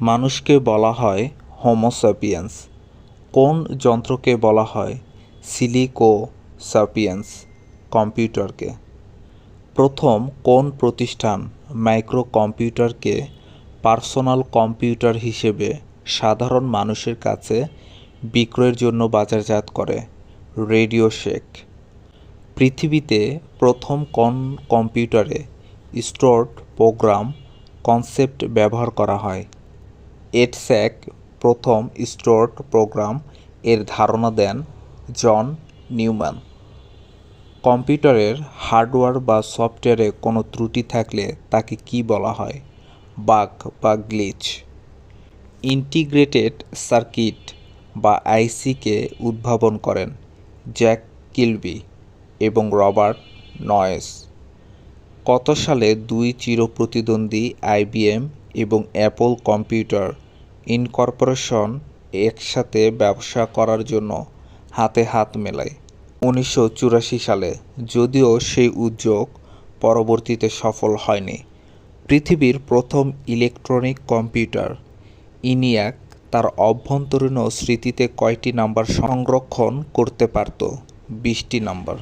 মানুষকে বলা হয় হোমোস্যাপিয়েন্স কোন যন্ত্রকে বলা হয় সিলিকোসাপিয়েন্স কম্পিউটারকে? প্রথম কোন প্রতিষ্ঠান মাইক্রো কম্পিউটারকে পার্সোনাল কম্পিউটার হিসেবে সাধারণ মানুষের কাছে বিক্রয়ের জন্য বাজারজাত করে? রেডিও শেক পৃথিবীতে প্রথম কোন কম্পিউটারে স্টোরড প্রোগ্রাম কনসেপ্ট ব্যবহার করা হয়? এটস্যাক প্রথম স্টোরড প্রোগ্রাম এর ধারণা দেন জন নিউম্যান। কম্পিউটারের হার্ডওয়্যার বা সফটওয়্যারে কোনো ত্রুটি থাকলে তাকে কী বলা হয়? বাগ বা গ্লিচ। ইন্টিগ্রেটেড সার্কিট বা আইসিকে উদ্ভাবন করেন জ্যাক কিলবি এবং রবার্ট নয়েস। কত সালে দুই চিরপ্রতিদ্বন্দ্বী আইবিএম এবং অ্যাপল কম্পিউটার ইনকর্পোরেশন একসাথে ব্যবসা করার জন্য হাতে হাত মেলায়। উনিশশো চুরাশি সালে যদিও সেই উদ্যোগ পরবর্তীতে সফল হয়নি, পৃথিবীর প্রথম ইলেকট্রনিক কম্পিউটার। ইনিয়াক তার অভ্যন্তরীণ স্মৃতিতে কয়টি নাম্বার সংরক্ষণ করতে পারত? বিশটি নাম্বার।